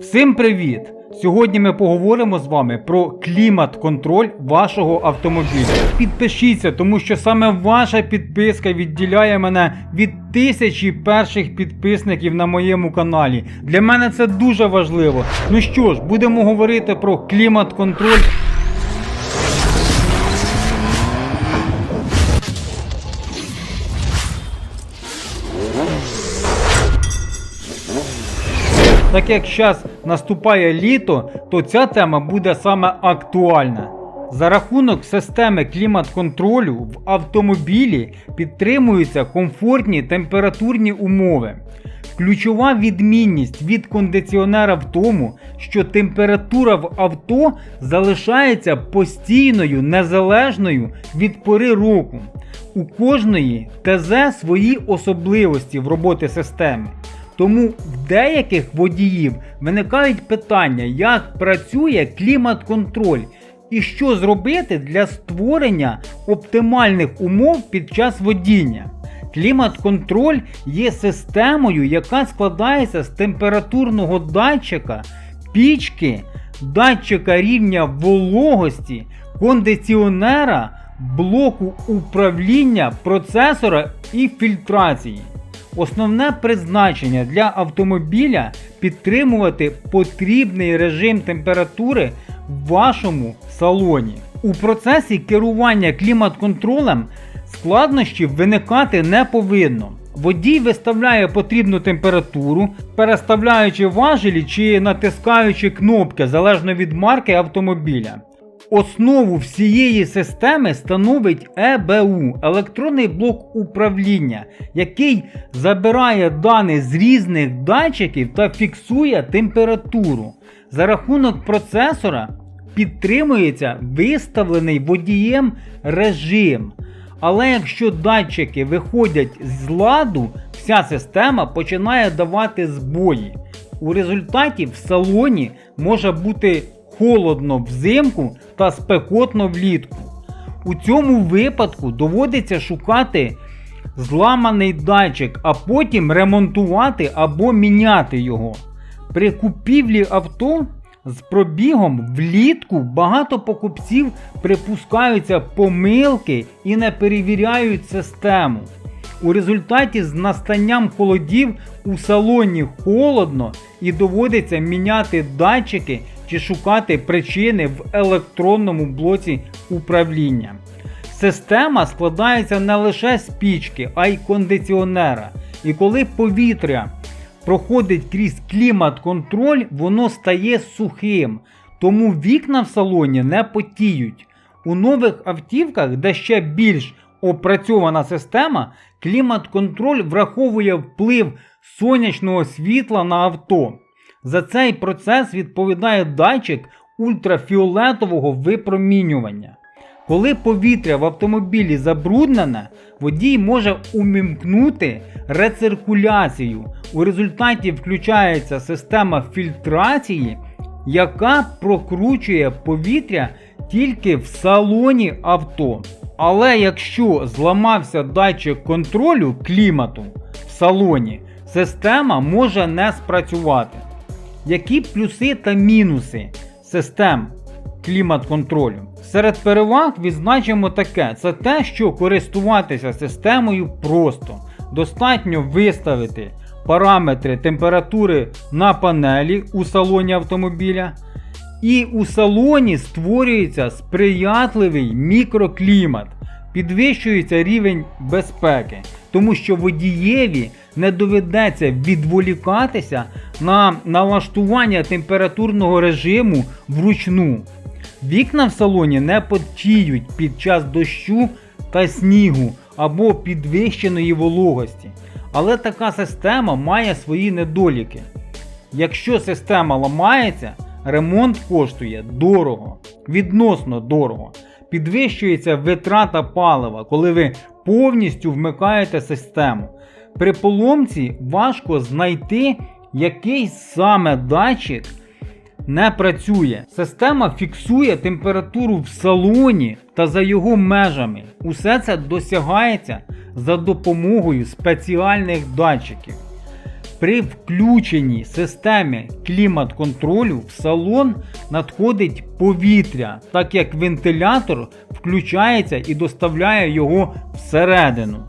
Всім привіт! Сьогодні ми поговоримо з вами про клімат-контроль вашого автомобіля. Підпишіться, тому що саме ваша підписка відділяє мене від тисячі перших підписників на моєму каналі. Для мене це дуже важливо. Ну що ж, будемо говорити про клімат-контроль Так як зараз наступає літо, то ця тема буде саме актуальна. За рахунок системи клімат-контролю в автомобілі підтримуються комфортні температурні умови. Ключова відмінність від кондиціонера в тому, що температура в авто залишається постійною, незалежною від пори року. У кожної ТЗ свої особливості в роботі системи. Тому в деяких водіїв виникають питання, як працює клімат-контроль і що зробити для створення оптимальних умов під час водіння. Клімат-контроль є системою, яка складається з температурного датчика, пічки, датчика рівня вологості, кондиціонера, блоку управління, процесора і фільтрації. Основне призначення для автомобіля підтримувати потрібний режим температури в вашому салоні. У процесі керування клімат-контролем складнощів виникати не повинно. Водій виставляє потрібну температуру, переставляючи важелі чи натискаючи кнопки залежно від марки автомобіля. Основу всієї системи становить ЕБУ електронний блок управління, який забирає дані з різних датчиків та фіксує температуру. За рахунок процесора підтримується виставлений водієм режим. Але якщо датчики виходять з ладу, вся система починає давати збої. У результаті в салоні може бути холодно взимку та спекотно влітку. У цьому випадку доводиться шукати зламаний датчик, а потім ремонтувати або міняти його. При купівлі авто з пробігом влітку багато покупців припускаються помилки і не перевіряють систему. У результаті з настанням холодів у салоні холодно і доводиться міняти датчики чи шукати причини в електронному блоці управління. Система складається не лише з пічки, а й кондиціонера. І коли повітря проходить крізь клімат-контроль, воно стає сухим, тому вікна в салоні не потіють. У нових автівках, де ще більш опрацьована система, клімат-контроль враховує вплив сонячного світла на авто. За цей процес відповідає датчик ультрафіолетового випромінювання. Коли повітря в автомобілі забруднене, водій може умімкнути рециркуляцію. У результаті включається система фільтрації, яка прокручує повітря тільки в салоні авто. Але якщо зламався датчик контролю клімату в салоні, система може не спрацювати. Які плюси та мінуси систем клімат-контролю? Серед переваг відзначимо таке: це те, що користуватися системою просто. Достатньо виставити параметри температури на панелі у салоні автомобіля. І у салоні створюється сприятливий мікроклімат, підвищується рівень безпеки, тому що водієві не доведеться відволікатися на налаштування температурного режиму вручну. Вікна в салоні не потіють під час дощу та снігу або підвищеної вологості. Але така система має свої недоліки. Якщо система ламається, ремонт коштує дорого, відносно дорого. Підвищується витрата палива, коли ви повністю вмикаєте систему. При поломці важко знайти який саме датчик не працює. Система фіксує температуру в салоні та за його межами. Усе це досягається за допомогою спеціальних датчиків. При включенні системи клімат-контролю в салон надходить повітря, так як вентилятор включається і доставляє його всередину.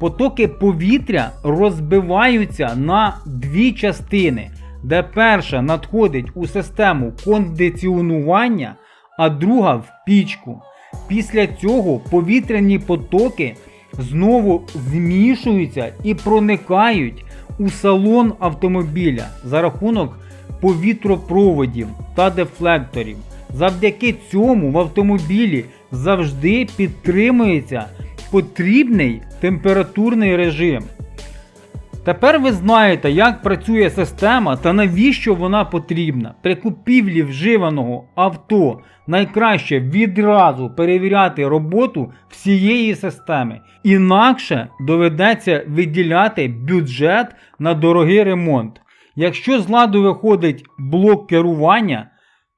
Потоки повітря розбиваються на дві частини, де перша надходить у систему кондиціонування, а друга в пічку. Після цього повітряні потоки знову змішуються і проникають у салон автомобіля за рахунок повітропроводів та дефлекторів. Завдяки цьому в автомобілі завжди підтримується потрібний температурний режим. Тепер ви знаєте, як працює система та навіщо вона потрібна. При купівлі вживаного авто найкраще відразу перевіряти роботу всієї системи. Інакше доведеться виділяти бюджет на дорогий ремонт. Якщо з ладу виходить блок керування,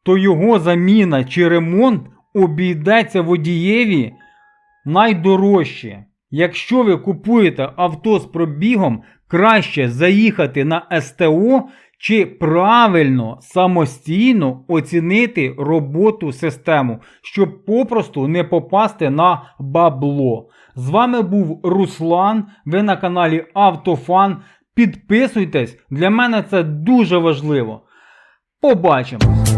то його заміна чи ремонт обійдеться водієві найдорожче. Якщо ви купуєте авто з пробігом, краще заїхати на СТО чи правильно самостійно оцінити роботу систему, щоб попросту не попасти на бабло. З вами був Руслан. Ви на каналі Автофан. Підписуйтесь, для мене це дуже важливо. Побачимось!